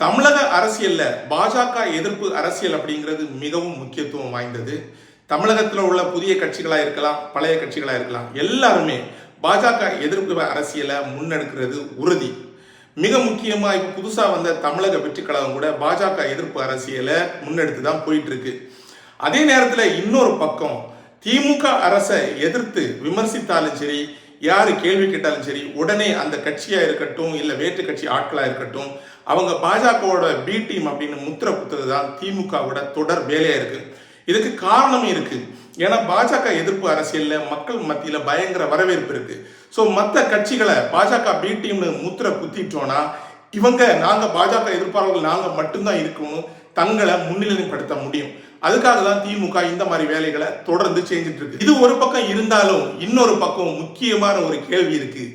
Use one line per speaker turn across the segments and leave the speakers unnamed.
தமிழக அரசியலில் பாஜக எதிர்ப்பு அரசியல் அப்படிங்கிறது மிகவும் முக்கியத்துவம் வாய்ந்தது. தமிழகத்தில் உள்ள புதிய கட்சிகளாக இருக்கலாம் பழைய கட்சிகளாக இருக்கலாம் எல்லாருமே பாஜக எதிர்ப்பு அரசியலை முன்னெடுக்கிறது உறுதி. மிக முக்கியமாக இப்போ புதுசாக வந்த தமிழக வெற்றி கழகம் கூட பாஜக எதிர்ப்பு அரசியலை முன்னெடுத்து தான் போயிட்டு இருக்கு அதே நேரத்தில் இன்னொரு பக்கம் திமுக அரசை எதிர்த்து விமர்சித்தாலும் சரி யார் கேள்வி கேட்டாலும் சரி உடனே அந்த கட்சியாக இருக்கட்டும் இல்லை வேற்று கட்சி ஆட்களாக இருக்கட்டும் அவங்க பாஜகவோட பி டீம் அப்படின்னு முத்திர குத்துறது தான் திமுகவோட தொடர் வேலையாக இருக்குது இதுக்கு காரணம் இருக்குது ஏன்னா பாஜக எதிர்ப்பு அரசியலில் மக்கள் மத்தியில் பயங்கர வரவேற்பு இருக்குது ஸோ மற்ற கட்சிகளை பாஜக பி டீம்னு முத்திர குத்திட்டோன்னா இவங்க நாங்கள் பாஜக எதிர்ப்பாளர்கள் நாங்கள் மட்டும்தான் இருக்கணும். தங்களை முன்னிலைப்படுத்த முடியும். அதுக்காக தான் திமுக இந்த மாதிரி வேலைகளை தொடர்ந்து செஞ்சுட்டு இருக்கு. இது ஒரு பக்கம் இருந்தாலும் இன்னொரு பக்கம் முக்கியமான ஒரு கேள்வி இருக்குது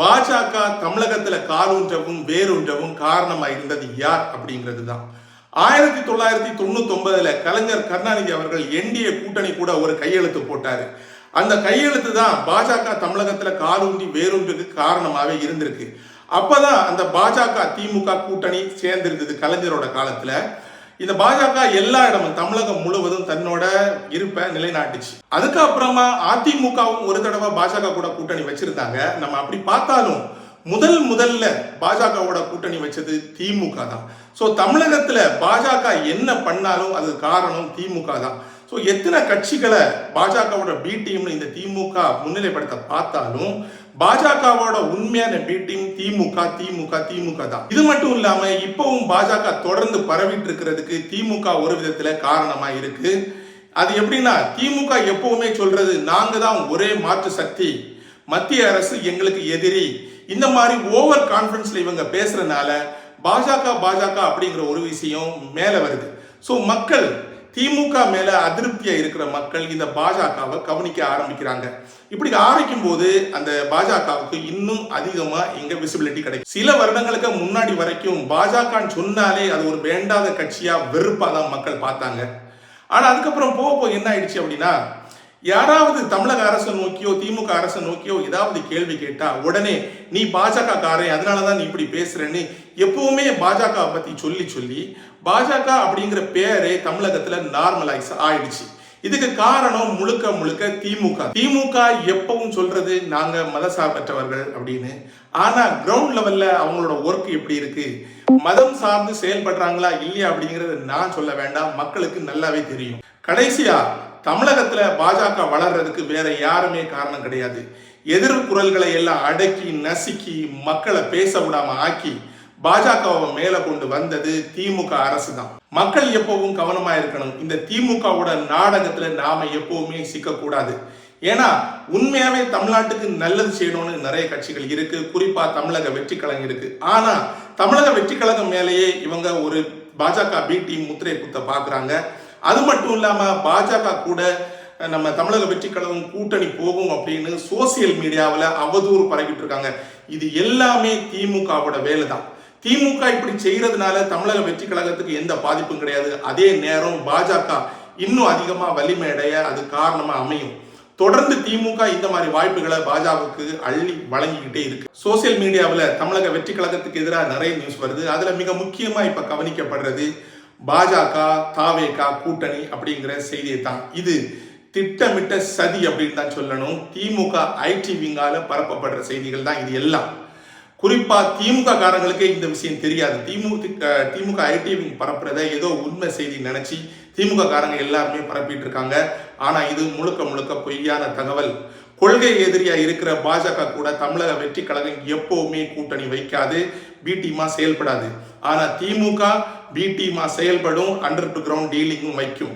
பாஜக தமிழகத்துல காலூன்றவும் வேரூன்றவும் காரணமா இருந்தது யார் அப்படிங்கிறது தான் ஆயிரத்தி தொள்ளாயிரத்தி தொண்ணூத்தி ஒன்பதுல கலைஞர் கருணாநிதி அவர்கள் என்டிஏ கூட்டணி கூட ஒரு கையெழுத்து போட்டாரு. அந்த கையெழுத்து தான் பாஜக தமிழகத்துல காலூன்றி வேரூன்றுக்கு காரணமாவே இருந்திருக்கு. அப்பதான் அந்த பாஜக திமுக கூட்டணி சேர்ந்திருந்தது கலைஞரோட காலத்துல. இந்த பாஜக எல்லா இடமும் தமிழகம் முழுவதும் தன்னோட இருப்பை நிலைநாட்டுச்சு. அதுக்கப்புறமா அதிமுகவும் ஒரு தடவை பாஜக கூட கூட்டணி வச்சிருந்தாங்க. நம்ம அப்படி பார்த்தாலும் முதல் முதல்ல பாஜகவோட கூட்டணி வச்சது திமுக தான். ஸோ தமிழகத்துல பாஜக என்ன பண்ணாலும் அது காரணம் திமுக தான். ஸோ எத்தனை கட்சிகளை பாஜகவோட பி டீம்னு இந்த திமுக முன்னிலைப்படுத்த பார்த்தாலும் பாஜகவோட உண்மையான மீட்டிங் திமுக திமுக திமுக தான். இது மட்டும் இல்லாம இப்பவும் பாஜக தொடர்ந்து பரவிட்டு இருக்கிறதுக்கு திமுக ஒரு விதத்துல காரணமா இருக்கு. அது எப்படின்னா திமுக எப்பவுமே சொல்றது நாங்க தான் ஒரே மாற்று சக்தி. மத்திய அரசு எங்களுக்கு எதிரி. இந்த மாதிரி ஓவர் கான்பிடன்ஸ்ல இவங்க பேசுறதுனால பாஜக பாஜக அப்படிங்கிற ஒரு விஷயம் மேல வருது. ஸோ மக்கள் திமுக மேல அதிருப்தியா இருக்கிற மக்கள் இந்த பாஜகவை கவனிக்க ஆரம்பிக்கிறாங்க. இப்படி ஆரம்பிக்கும் போது அந்த பாஜகவுக்கு இன்னும் அதிகமா இங்க விசிபிலிட்டி கிடைக்கும். சில வருடங்களுக்கு முன்னாடி வரைக்கும் பாஜகன்னு சொன்னாலே அது ஒரு வேண்டாத கட்சியா வெறுப்பா தான் மக்கள் பார்த்தாங்க. ஆனா அதுக்கப்புறம் போக போக என்ன ஆயிடுச்சு அப்படின்னா யாராவது தமிழக அரசை நோக்கியோ திமுக அரசை நோக்கியோ ஏதாவது கேள்வி கேட்டா உடனே நீ பாஜக காரன் அதனாலதான் நீ இப்படி பேசுறேன்னு எப்பவுமே பாஜக பத்தி சொல்லி சொல்லி பாஜக அப்படிங்கிற பேரே தமிழகத்துல நார்மலைஸ் ஆயிடுச்சு. இதுக்கு காரணம் முழுக்க முழுக்க திமுக. திமுக எப்பவும் சொல்றது நாங்க மதசார்பற்றவர்கள் அப்படின்னு. ஆனா கிரவுண்ட் லெவல்ல அவங்களோட ஒர்க் எப்படி இருக்கு? மதம் சார்ந்து செயல்படுறாங்களா இல்லையா அப்படிங்கறது நான் சொல்ல வேண்டாம். மக்களுக்கு நல்லாவே தெரியும். கடைசியா தமிழகத்தில் பாஜக வளர்றதுக்கு வேற யாருமே காரணம் கிடையாது. எதிர் குரல்களை எல்லாம் அடக்கி நசுக்கி மக்களை பேச விடாம ஆக்கி பாஜகவை மேல கொண்டு வந்தது திமுக அரசு தான் மக்கள் எப்பவும் கவனமா இருக்கணும். இந்த திமுகவோட நாடகத்துல நாம எப்பவுமே சிக்கக்கூடாது. ஏன்னா உண்மையாவே தமிழ்நாட்டுக்கு நல்லது செய்யணும்னு நிறைய கட்சிகள் இருக்கு. குறிப்பா தமிழக வெற்றி கழகம் இருக்கு. ஆனா தமிழக வெற்றி கழகம் மேலேயே இவங்க ஒரு பாஜக பி டீம் முத்திரை குத்த பாக்குறாங்க. அது மட்டும் இல்லாமல் பாஜக கூட நம்ம தமிழக வெற்றி கழகம் கூட்டணி போகும் அப்படின்னு சோசியல் மீடியாவில் அவதூறு பரவிட்டு இருக்காங்க. இது எல்லாமே திமுகவோட வேலை தான் திமுக இப்படி செய்யறதுனால தமிழக வெற்றி கழகத்துக்கு எந்த பாதிப்பும் கிடையாது. அதே நேரம் பாஜக இன்னும் அதிகமாக வலிமை அடைய அது காரணமாக அமையும். தொடர்ந்து திமுக இந்த மாதிரி வாய்ப்புகளை பாஜகவுக்கு அள்ளி வழங்கிக்கிட்டே இருக்கு. சோசியல் மீடியாவில் தமிழக வெற்றி கழகத்துக்கு எதிராக நிறைய நியூஸ் வருது. அதில் மிக முக்கியமாக இப்போ கவனிக்கப்படுறது பாஜக தாவேகா கூட்டணி அப்படிங்கிற செய்தியை தான் இது திட்டமிட்ட சதி அப்படின்னு தான் சொல்லணும். திமுக ஐடி விங்கால பரப்பப்படுற செய்திகள் தான் இது எல்லாம். குறிப்பா திமுக காரங்களுக்கே இந்த விஷயம் தெரியாது. திமுக திமுக ஐடி விங் பரப்புறத ஏதோ உண்மை செய்தி நினைச்சு திமுக காரங்க எல்லாருமே பரப்பிட்டு இருக்காங்க. ஆனா இது முழுக்க முழுக்க பொய்யான தகவல். கொள்கை எதிரியா இருக்கிற பாஜக கூட தமிழக வெற்றி கழகம் எப்பவுமே கூட்டணி வைக்காது பி டீமா செயல்படாது. ஆனா திமுக பி டீமா செயல்படும் அண்டர் டு கிரவுண்ட் டீலிங்கும் வைக்கும்.